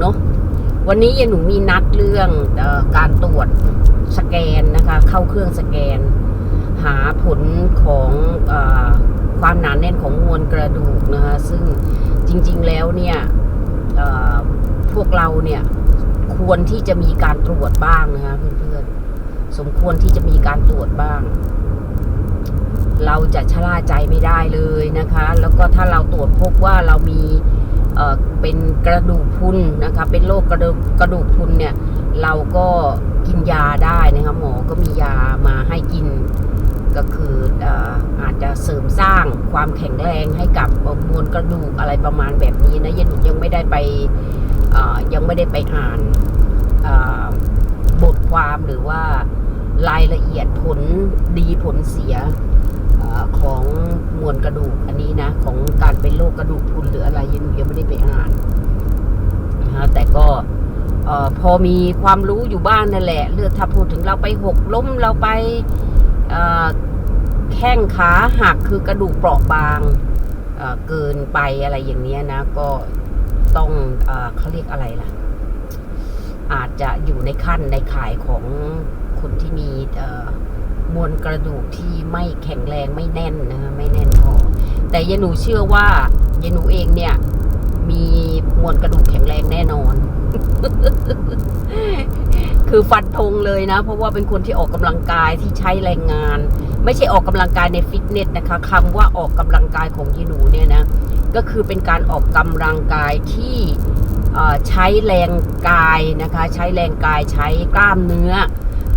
เนาะวันนี้ยายหนูมีนัดเรื่องออการตรวจสแกนนะคะ เข้าเครื่องสแกน หาผลของอความหนาแน่นของมวลกระดูกนะคะซึ่งจริงๆแล้วเนี่ยพวกเราเนี่ยควรที่จะมีการตรวจบ้างนะคะเพื่อนๆสมควรที่จะมีการตรวจบ้าง เราจะชะล่าใจไม่ได้เลยนะคะ แล้วก็ถ้าเราตรวจพบว่าเรามี เเป็นกระดูกพุนนะคะเป็นโรคกระดูกกระดูกพุนเนี่ยเราก็กินยาได้นะคะหมอก็มียามาให้กินก็คือออาจจะเสริมสร้างความแข็งแรงให้กับมวลกระดูกอะไรประมาณแบบนี้นะยังยังไม่ได้ไปยังไม่ได้ไปอ่านบทความหรือว่ารายละเอียดผลดีผลเสีย ของมวลกระดูกอันนี้นะ ของการเป็นโรคกระดูกพุนหรืออะไรยังยังไม่ได้ไปอ่านนะแต่ก็พอมีความรู้อยู่บ้างนั่นแหละ เลือกถ้าพูดถึงเราไปหกล้มเราไปแข้งขาหักคือกระดูกเปราะบางเเกินไปอะไรอย่างเนี้ยนะ ก็ต้องเอเขาเรียกอะไรล่ะ อาจจะอยู่ในขั้นในข่ายของคนที่มีมวลกระดูกที่ไม่แข็งแรงไม่แน่นนะคะไม่แน่นพอแต่ยายหนูเชื่อว่ายายหนูเองเนี่ย มีมวลกระดูกแข็งแรงแน่นอน คือฟันธงเลยนะ เพราะว่าเป็นคนที่ออกกำลังกายที่ใช้แรงงาน ไม่ใช่ออกกำลังกายในฟิตเนสนะคะคำว่าออกกำลังกายของยีหนูเนี่ยนะก็คือเป็นการออกกำลังกายที่ใช้แรงกายนะคะ ใช้แรงกายใช้กล้ามเนื้อ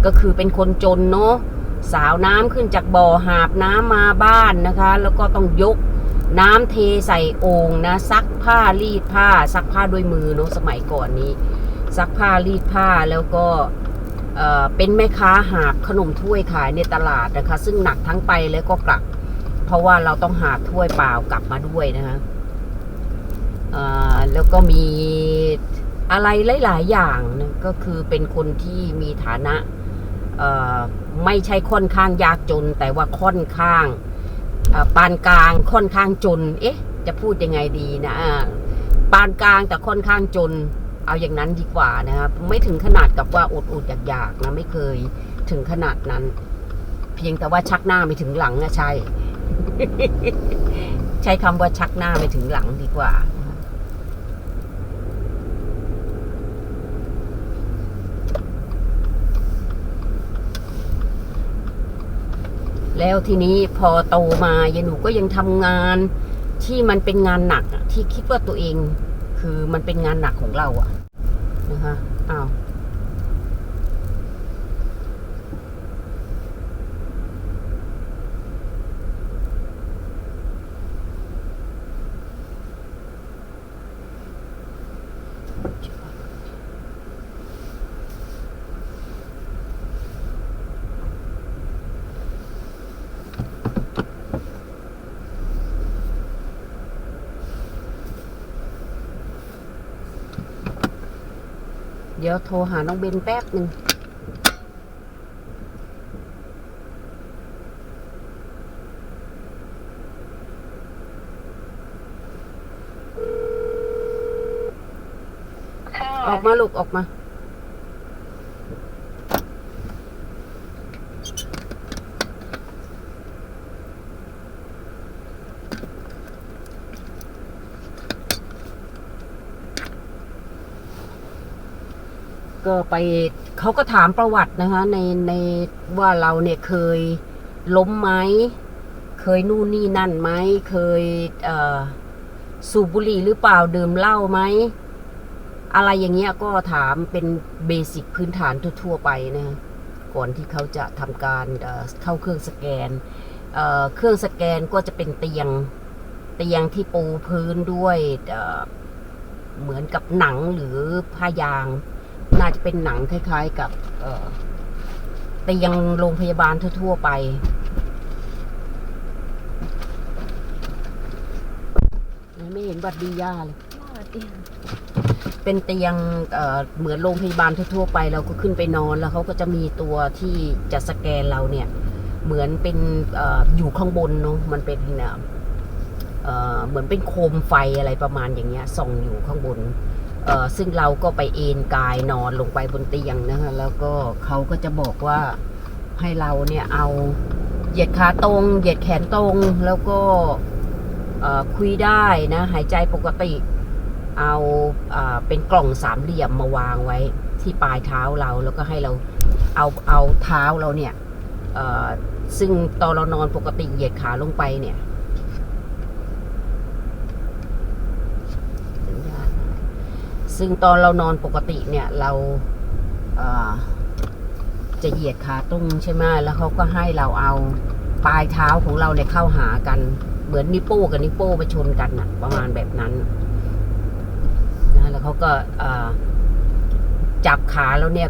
ก็คือเป็นคนจนเนาะ สาวน้ำขึ้นจากบ่อหาบน้ำมาบ้านนะคะ แล้วก็ต้องยกน้ำเทใส่โอ่งนะ ซักผ้ารีดผ้า ซักผ้าด้วยมือเนาะสมัยก่อนนี้ ซักผ้ารีดผ้าแล้วก็เป็นแม่ค้าหาบขนมถ้วยขายในตลาดนะคะ ซึ่งหนักทั้งไปแล้วก็กลับ เพราะว่าเราต้องหาบถ้วยเปล่ากลับมาด้วยนะคะแล้วก็มีอะไรหลาย ๆ อย่างนะก็คือเป็นคนที่มีฐานะ ไม่ใช่ค่อนข้างยากจน แต่ว่าค่อนข้างปานกลางค่อนข้างจน เอ๊ะ จะพูดยังไงดีนะปานกลางแต่ค่อนข้างจน เอาอย่างนั้นดีกว่านะครับ ไม่ถึงขนาดกับว่าอดอดอยากอยากๆนะไม่เคยถึงขนาดนั้น เพียงแต่ว่าชักหน้าไม่ถึงหลังนะใช่ ใช้คำว่าชักหน้าไม่ถึงหลังดีกว่า แล้วทีนี้พอโตมายายหนูก็ยังทำงานที่มันเป็นงานหนักที่คิดว่าตัวเอง คือมันเป็นงานหนักของเราอะนะคะอ้าว เดี๋ยวโทรหาน้องเบนแป๊บหนึ่งค่ะออกมาลูกออกมา ก็ไปเขาก็ถามประวัตินะคะ ในในว่าเราเนี่ยเคยล้มไหมเคยนู่นนี่นั่นไหมเคยเสูบบุหรี่หรือเปล่าดื่มเหล้าไหมอะไรอย่างเงี้ยก็ถามเป็นเบสิกพื้นฐานทั่วๆไปนะก่อนที่เขาจะทำการเเข้าเครื่องสแกนเเครื่องสแกนก็จะเป็นเตียงเตียงที่ปูพื้นด้วยเเหมือนกับหนังหรือผ้ายาง น่าจะเป็นหนังคล้าย ๆ กับ เอ่อเตียงโรงพยาบาลทั่ว ๆ ไป ไม่เห็นบัตรดีย่าเลย เป็นเตียงเอ่อเหมือนโรงพยาบาลทั่วๆไปเราก็ขึ้นไปนอนแล้วเขาก็จะมีตัวที่จะสแกนเราเนี่ย เหมือนเป็นเอออยู่ข้างบนเนาะมันเป็นเอ่อเหมือนเป็นโคมไฟอะไรประมาณอย่างเงี้ยส่องอยู่ข้างบน เออซึ่งเราก็ไปเอนกายนอนลงไปบนเตียงนะคะแล้วก็เขาก็จะบอกว่าให้เราเนี่ยเอาเหยียดขาตรง เหยียดแขนตรงแล้วก็คุยได้นะหายใจปกติ เอาเอเป็นกล่องสามเหลี่ยมมาวางไว้ที่ปลายเท้าเราแล้วก็ให้เราเอาเอาเท้าเราเนี่ยซึ่งตอนเรานอนปกติเหยียดขาลงไปเนี่ย สัญญาณ ซึ่งตอนเรานอนปกติเนี่ยเราเจะเหยียดขาตรงใช่ไหมแล้วเขาก็ให้เราเอาปลายเท้าของเราเนี่ยเข้าหากัน เหมือนนิ้วโป้กับนิ้วโป้มาชนกันน่ะประมาณแบบนั้นนะแล้วเขาก็จับขาแล้วเนี่ย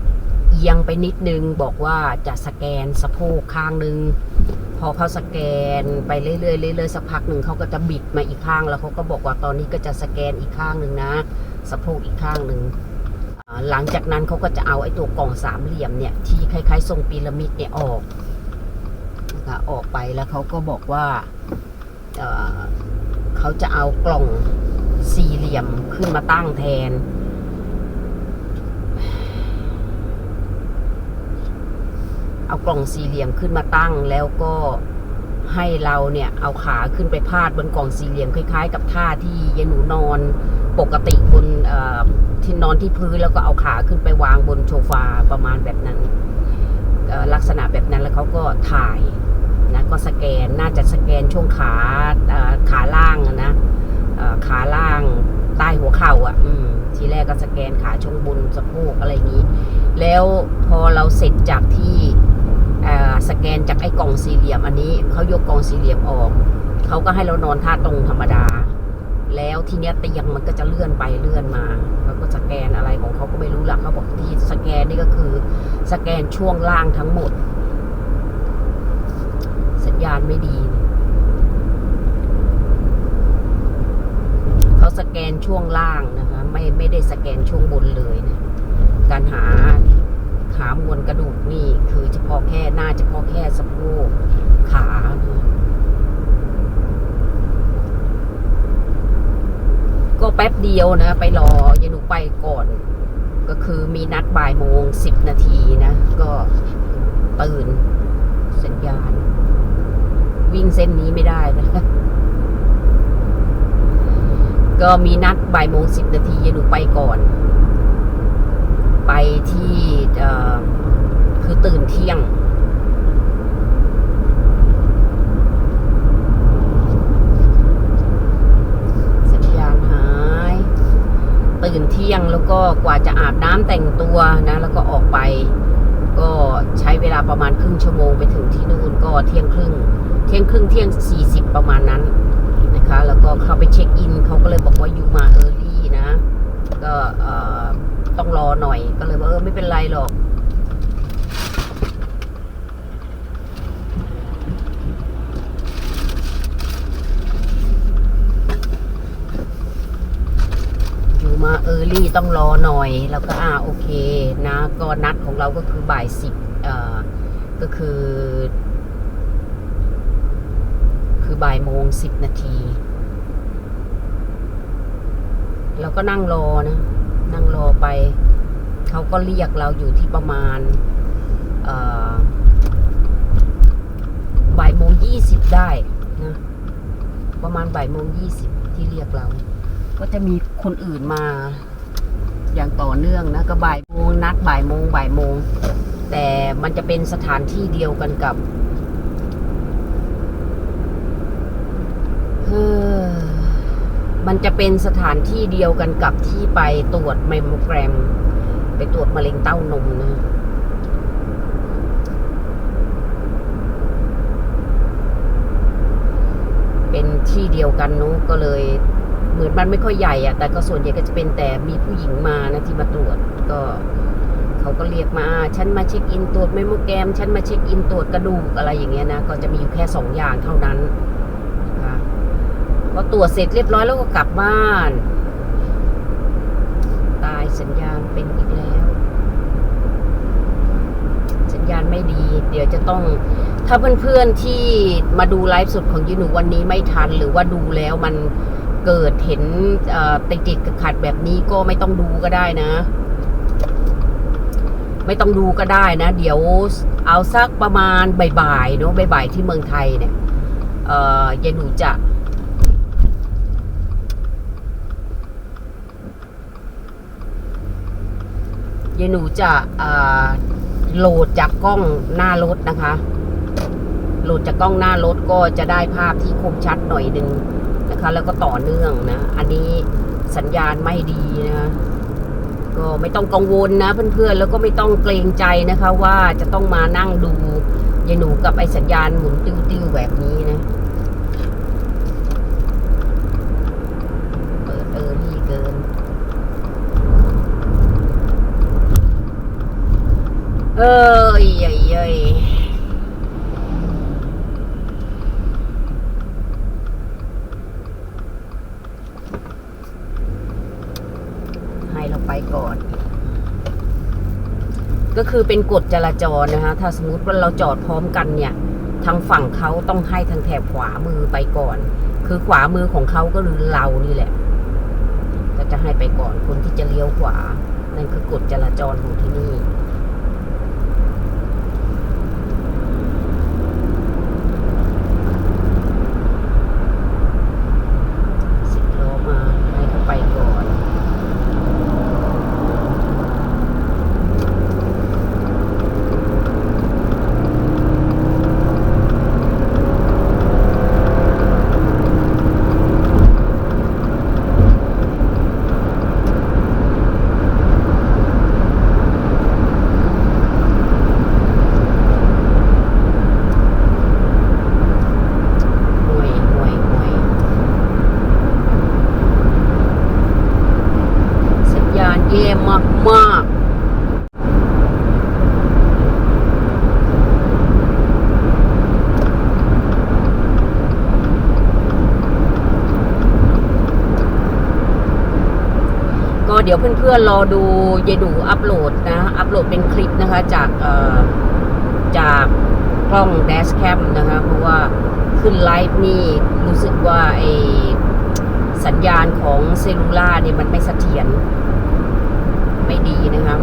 เอียงไปนิดนึงบอกว่าจะสแกนสะโพกข้างหนึ่งพอเขาสแกนไปเรื่อยๆเรื่อยๆสักพักหนึ่งเขาก็จะบิดมาอีกข้างแล้วเขาก็บอกว่าตอนนี้ก็จะสแกนอีกข้างหนึ่งนะ สะโพกอีกข้างหนึ่งหลังจากนั้นเขาก็จะเอาไอ้ตัวกล่องสามเหลี่ยมเนี่ย ที่คล้ายๆทรงพีระมิดเนี่ยออกนะคะออกไปแล้วเขาก็บอกว่าเเขาจะเอากล่องสี่เหลี่ยมขึ้นมาตั้งแทน เอากล่องสี่เหลี่ยมขึ้นมาตั้งแล้วก็ ให้เราเนี่ยเอาขาขึ้นไปพาดบนกล่องสี่เหลี่ยมคล้ายๆ กับท่าที่ยายหนูนอนปกติบนที่นอนที่พื้นแล้วก็เอาขาขึ้นไปวางบนโซฟาประมาณแบบนั้นลักษณะแบบนั้นแล้วเขาก็ถ่ายนะก็สแกนน่าจะสแกนช่วงขาขาล่างนะขาล่างใต้หัวเข่าอะทีแรกก็สแกนขาช่วงบนสะโพกอะไรอย่างนี้ แล้วพอเราเสร็จจากที่ สแกนจากไอ้กล่องสี่เหลี่ยมอันนี้เขายกกล่องสี่เหลี่ยมออกเขาก็ให้เรานอนท่าตรงธรรมดา แล้วทีเนี้ยเตียงมันก็จะเลื่อนไปเลื่อนมาเขาก็สแกนอะไรของเขาก็ไม่รู้หลักเขาบอกที่สแกนนี่ก็คือ สแกนช่วงล่างทั้งหมด สัญญาณไม่ดีเขาสแกนช่วงล่างนะคะ ไม่ไม่ได้สแกนช่วงบนเลยนะการหา ขามวลกระดูกนี่ คือเฉพาะแค่หน้าเฉพาะแค่สะโพกขาก็แป๊บเดียวนะ ไปรอยานูไปก่อน ก็คือมีนัดบ่ายโมงสิบนาทีนะ ก็ตื่นสัญญาณ วิ่งเส้นนี้ไม่ได้นะ ก็มีนัดบ่ายโมงสิบนาทียานูไปก่อน ไปที่คือตื่นเที่ยงสัญญาณหาย ตื่นเที่ยงแล้วก็กว่าจะอาบน้ำแต่งตัวนะ แล้วก็ออกไปก็ใช้เวลาประมาณครึ่งชั่วโมงไปถึงที่นู่นก็เที่ยงครึ่ง เที่ยงครึ่งเที่ยงสี่สิบประมาณนั้นนะคะ แล้วก็เข้าไปเช็คอินเขาก็เลยบอกว่าอยู่มาเออร์ลี่นะ ก็ ต้องรอหน่อยก็เลยว่าเออไม่เป็นไรหรอก อยู่มาเออร์ลี่ต้องรอหน่อย แล้วก็อ่าโอเคนะ ก็นัดของเราก็คือบ่ายสิบเอ่อก็คือ คือบ่ายโมงสิบนาทีเราก็นั่งรอนะ นั่งรอไป เขาก็เรียกเราอยู่ที่ประมาณบ่ายโมงยี่สิบได้นะประมาณบ่ายโมงยี่สิบที่เรียกเรา ก็จะมีคนอื่นมาอย่างต่อเนื่องนะก็บ่ายโมงนัดบ่ายโมงบ่ายโมง แต่มันจะเป็นสถานที่เดียวกันกับ เฮ้อ มันจะเป็นสถานที่เดียวกันกับที่ไปตรวจไมโมแกรม ไปตรวจมะเร็งเต้านมนะเป็นที่เดียวกันเนุก็เลย เหมือนมันไม่ค่อยใหญ่อะแต่ก็ส่วนใหญ่ก็จะเป็นแต่มีผู้หญิงมานะที่มาตรวจก็เขาก็เรียกมา ฉันมาเช็คอินตรวจไมโมแกรม ฉันมาเช็คอินตรวจกระดูกอะไรอย่างเงี้ยนะ ก็จะมีอยู่แค่สองอย่างเท่านั้น ตรวจเสร็จเรียบร้อยแล้วก็กลับบ้าน ตายสัญญาณเป็นอีกแล้ว สัญญาณไม่ดี เดี๋ยวจะต้อง ถ้าเพื่อนๆที่มาดูไลฟ์สดของยูหนูวันนี้ไม่ทัน หรือว่าดูแล้วมันเกิดเห็นติดติดขัดแบบนี้ก็ไม่ต้องดูก็ได้นะ ไม่ต้องดูก็ได้นะ เดี๋ยวเอาสักประมาณบ่ายๆเนาะบ่ายๆที่เมืองไทยเนี่ยเออยายหนูจะ ยายหนูจะโหลดจากกล้องหน้ารถนะคะ โหลดจากกล้องหน้ารถก็จะได้ภาพที่คมชัดหน่อยหนึ่งนะคะ แล้วก็ต่อเนื่องนะ อันนี้สัญญาณไม่ดีนะคะก็ไม่ต้องกังวลนะเพื่อนๆ แล้วก็ไม่ต้องเกรงใจนะคะว่าจะต้องมานั่งดูยายหนูกับไอ้สัญญาณหมุนติ้วๆแบบนี้นะ เปิดเออรี่เกิน เอ้ยเอ้ยเอ้ยให้เราไปก่อน ก็คือเป็นกฎจราจรนะคะ ถ้าสมมติว่าเราจอดพร้อมกันเนี่ย ทางฝั่งเขาต้องให้ทางแถบขวามือไปก่อน คือขวามือของเขาก็คือเรานี่แหละ ก็จะให้ไปก่อนคนที่จะเลี้ยวขวา นั่นคือกฎจราจรของที่นี่ สิบล้อมาให้เขาไปก่อน ห่วยห่วยห่วยสัญญาณแย่มากมากก็ เดี๋ยวเพื่อนๆรอดูยายดูอัปโหลดนะอัปโหลดเป็นคลิปนะคะจากเอ่อจากกล้องแดชแคมนะคะเพราะว่าขึ้นไลฟ์นี่รู้สึกว่าไอสัญญาณของเซลลูล่าเนี่ยมันไม่เสถียรไม่ดีนะคะ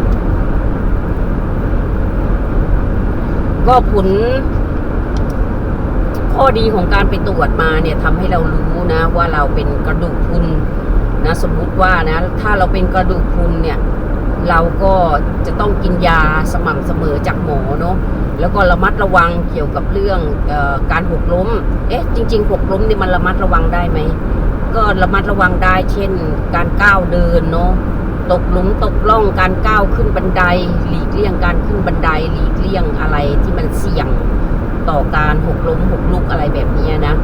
ก็ผลข้อดีของการไปตรวจมาเนี่ยทำให้เรารู้นะว่าเราเป็นกระดูกพุน นะสมมุติว่านะถ้าเราเป็นกระดูกพรุนเนี่ยเราก็จะต้องกินยาสม่ำเสมอจากหมอเนาะแล้วก็ระมัดระวังเกี่ยวกับเรื่องออการหกล้ม เอ๊ะจริงๆหกล้มนี่มันระมัดระวังได้ไหมก็ระมัดระวังได้เช่น การก้าวเดินเนาะตกหลุมตกล่องการก้าวขึ้นบันได หลีกเลี่ยงการขึ้นบันได หลีกเลี่ยงอะไรที่มันเสี่ยงต่อการหกล้มหกลุกอะไรแบบนี้นะ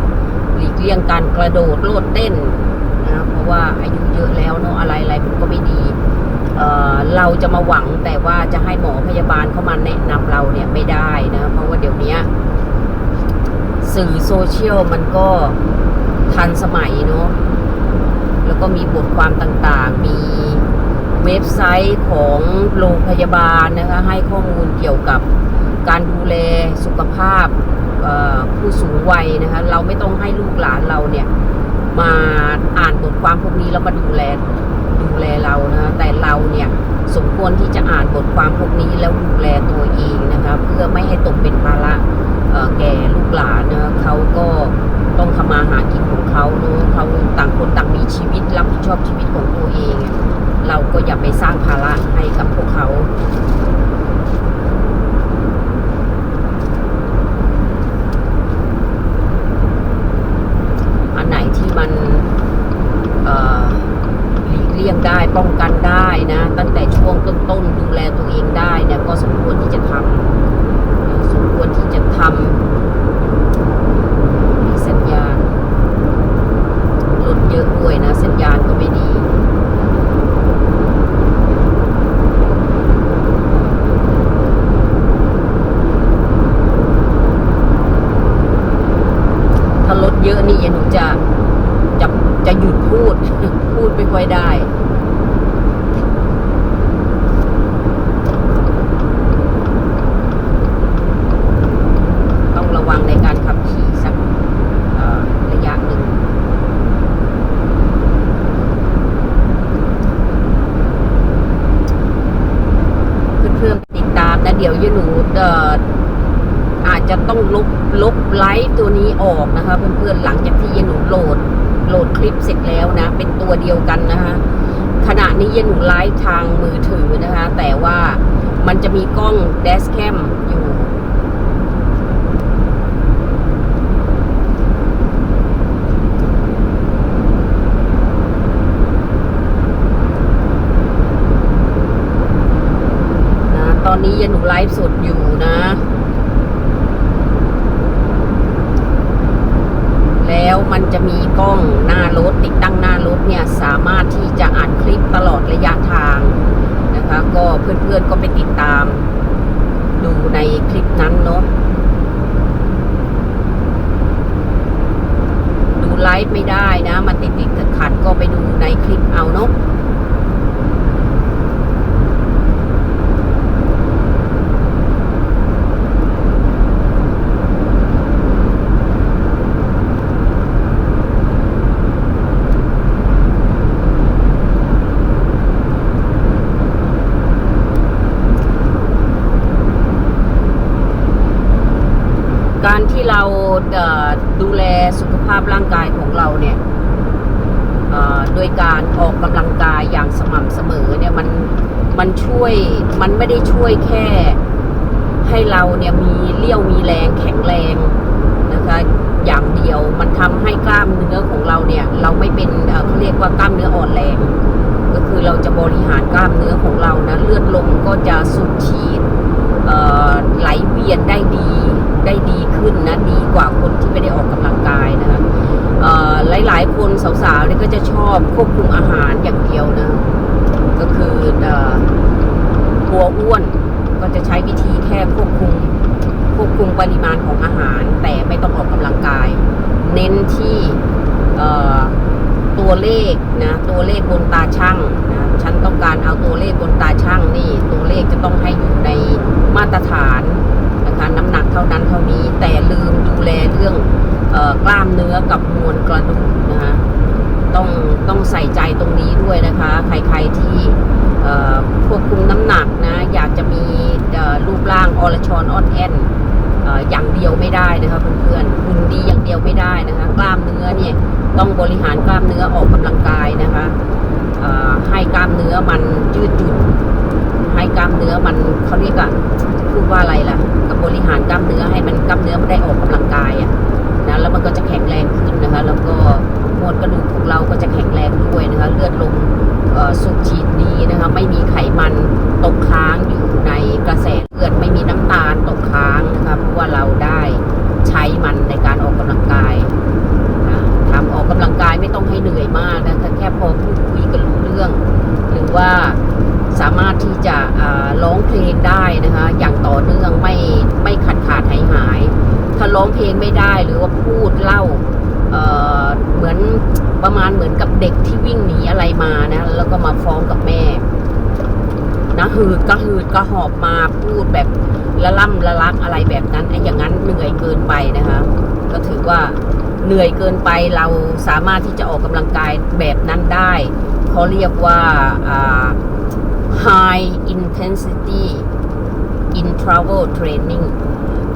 หลีกเลี่ยงการกระโดดโลดเต้น นะ เพราะว่าอายุเยอะแล้วเนาะอะไรอะไรมันก็ไม่ดีเเราจะมาหวังแต่ว่าจะให้หมอพยาบาลเข้ามาแนะนำเราเนี่ยไม่ได้นะ เพราะว่าเดี๋ยวนี้สื่อโซเชียลมันก็ทันสมัยเนาะแล้วก็มีบทความต่างๆ มีเว็บไซต์ของโรงพยาบาลนะคะ ให้ข้อมูลเกี่ยวกับการดูแลสุขภาพผู้สูงวัยนะคะ เราไม่ต้องให้ลูกหลานเราเนี่ย มาอ่านบทความพวกนี้แล้วมาดูแลดูแลเรานะแต่เราเนี่ยสมควรที่จะอ่านบทความพวกนี้แล้วดูแลตัวเองนะคะเพื่อไม่ให้ตกเป็นภาระแก่ลูกหลานนะเขาก็ต้องทำมาหากินของเขาเนอะเขาต่างคนต่างมีชีวิตรับผิดชอบชีวิตของตัวเอง เราก็อย่าไปสร้างภาระให้กับพวกเขา อันไหนที่มันเอ่อหลีกเลี่ยงได้ป้องกันได้นะ ตั้งแต่ช่วงต้นๆดูแลตัวเองได้เนี่ยก็สมควรที่จะทำสมควรที่จะทำมีสัญญาณรถเยอะด้วยนะ สัญญาณก็ไม่ดี ถ้ารถเยอะนี่หนูจะจะจะหยุดพูด พูดไม่ค่อยได้ ต้องระวังในการขับขี่สักเอ่อระยะหนึ่ง เดี๋ยวเยหนูเอ่ออาจจะต้องลบลบไลฟ์ตัวนี้ออกนะคะเพื่อนๆหลังจากที่เยหนูโหลดโหลดคลิปเสร็จแล้วนะ เป็นตัวเดียวกันนะคะขณะนี้เยหนูไลฟ์ทางมือถือนะคะ แต่ว่ามันจะมีกล้อง เดสแคมอยู่นะตอนนี้ยายหนูไลฟ์สดอยู่นะ แล้วมันจะมีกล้องหน้ารถติดตั้งหน้ารถเนี่ยสามารถที่จะอัดคลิปตลอดระยะทางนะคะ ก็เพื่อนๆก็ไปติดตาม ดูในคลิปนั้นเนาะดูไลฟ์ไม่ได้นะ มันติดติดขัดก็ไปดูในคลิปเอาเนาะ การที่เราเอ่อดูแลสุขภาพร่างกายของเราเนี่ยโดยการออกกำลังกายอย่างสม่ำเสมอเนี่ยมันมันช่วยมันไม่ได้ช่วยแค่ให้เราเนี่ยมีเลี้ยวมีแรงแข็งแรงนะคะอย่างเดียวมันทำให้กล้ามเนื้อของเราเนี่ย เราไม่เป็นเขาเรียกว่ากล้ามเนื้ออ่อนแรง ก็คือเราจะบริหารกล้ามเนื้อของเรานะเลือดลมก็จะสูบฉีด ไหลเวียนได้ดีได้ดีขึ้นนะดีกว่าคนที่ไม่ได้ออกกำลังกายนะคะหลายๆ คนสาวๆเนี่ยก็จะชอบควบคุมอาหารอย่างเดียวนะก็คือกลัวอ้วนก็จะใช้วิธีแค่ควบคุมควบคุมปริมาณของอาหาร แต่ไม่ต้องออกกำลังกาย เน้นที่ตัวเลขนะตัวเลขบนตาช่างนะ ฉันต้องการเอาตัวเลขบนตาช่างนี่ ตัวเลขจะต้องให้อยู่ในมาตรฐานนะคะน้ำหนักเท่านั้นเท่านี้ แต่ลืมดูแลเรื่องออกล้ามเนื้อกับมวลกระดูกนะคะต้องต้องใส่ใจตรงนี้ด้วยนะคะ ใครๆที่ควบคุมน้ำหนักนะ อยากจะมีรูปร่างอรชรออนแอนเอ่ออย่างเดียวไม่ได้นะคะเพื่อนๆหุ่นดีอย่างเดียวไม่ได้นะคะ กล้ามเนื้อเนี่ยต้องบริหารกล้ามเนื้อออกกำลังกายนะคะ ให้กล้ามเนื้อมันยืดหยุ่นให้กล้ามเนื้อมันเขาเรียกอะพูดว่าอะไรล่ะกับบริหารกล้ามเนื้อให้มันกล้ามเนื้อมันได้ออกกำลังกายอะนะแล้วมันก็จะแข็งแรงขึ้นนะคะ แล้วก็มวลกระดูกของเราก็จะแข็งแรงด้วยนะคะ เลือดลมสูบฉีดดีนะคะ ไม่มีไขมัน หืดก็หืดก็หอบมาพูดแบบละล่ำละลักอะไรแบบนั้นไอ้อย่างนั้นเหนื่อยเกินไปนะคะ ก็ถือว่าเหนื่อยเกินไปเราสามารถที่จะออกกำลังกายแบบนั้นได้เขาเรียกว่า high intensity interval training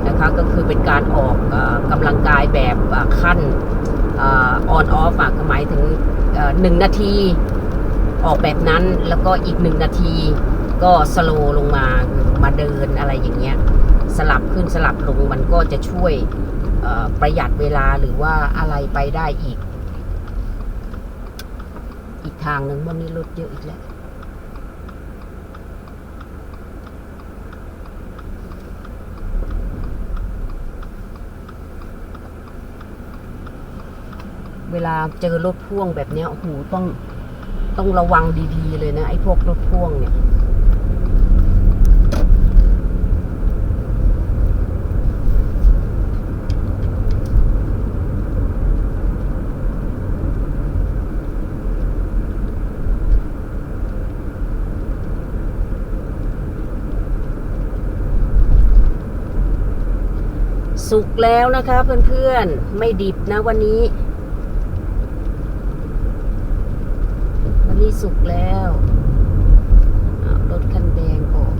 นะคะก็คือเป็นการออกอกำลังกายแบบขั้นออนออฟหมายถึงหนึ่งนาทีออกแบบนั้นแล้วก็อีกหนึ่งนาที ก็สโลลงมามาเดินอะไรอย่างเงี้ยสลับขึ้นสลับลงมันก็จะช่วยประหยัดเวลาหรือว่าอะไรไปได้อีก อีกทางหนึ่งวันนี้รถเยอะอีกแล้วเวลาเจอรถพ่วงแบบเนี้ยโอ้โหต้องต้องระวังดีๆเลยนะ ไอ้พวกรถพ่วงเนี่ย สุกแล้วนะคะเพื่อนๆ ไม่ดิบนะวันนี้ วันนี้สุกแล้วรถคันแดงออก